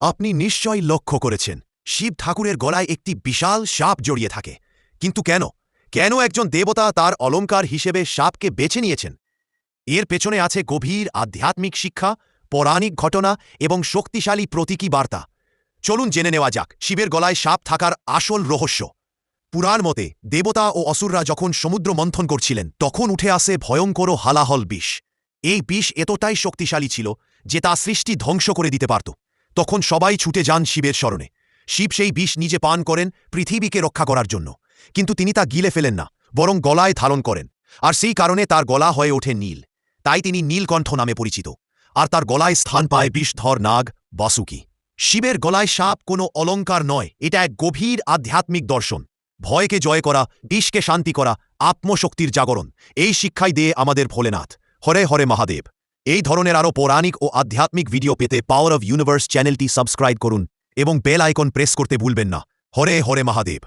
আপনি নিশ্চয়ই লক্ষ্য করেছেন, শিব ঠাকুরের গলায় একটি বিশাল সাপ জড়িয়ে থাকে। কিন্তু কেন? কেন একজন দেবতা তার অলংকার হিসেবে সাপকে বেছে নিয়েছেন? এর পেছনে আছে গভীর আধ্যাত্মিক শিক্ষা, পৌরাণিক ঘটনা এবং শক্তিশালী প্রতীকী বার্তা। চলুন জেনে নেওয়া যাক, শিবের গলায় সাপ থাকার আসল রহস্য। পুরাণ মতে, দেবতা ও অসুররা যখন সমুদ্র মন্থন করছিলেন, তখন উঠে আসে ভয়ঙ্কর হালাহল বিষ। এই বিষ এতটাই শক্তিশালী ছিল যে তা সৃষ্টি ধ্বংস করে দিতে পারত। তখন সবাই ছুটে যান শিবের স্মরণে শিব সেই বিষ নিজে পান করেন পৃথিবীকে রক্ষা করার জন্য। কিন্তু তিনি তা গিলে ফেলেন না, বরং গলায় ধারণ করেন, আর সেই কারণে তার গলা হয়ে ওঠে নীল। তাই তিনি নীলকণ্ঠ নামে পরিচিত, আর তার গলায় স্থান পায় বিষধর নাগ বাসুকি। শিবের গলায় সাপ কোনো অলঙ্কার নয়, এটা এক গভীর আধ্যাত্মিক দর্শন। ভয়কে জয় করা, বিষকে শান্তি করা, আত্মশক্তির জাগরণ, এই শিক্ষাই দিয়ে আমাদের ভোলেনাথ। হরে হরে মহাদেব। এই ধরনের আরও পৌরাণিক ও আধ্যাত্মিক ভিডিও পেতে পাওয়ার অব ইউনিভার্স চ্যানেলটি সাবস্ক্রাইব করুন এবং বেল আইকন প্রেস করতে ভুলবেন না। হরে হরে মহাদেব।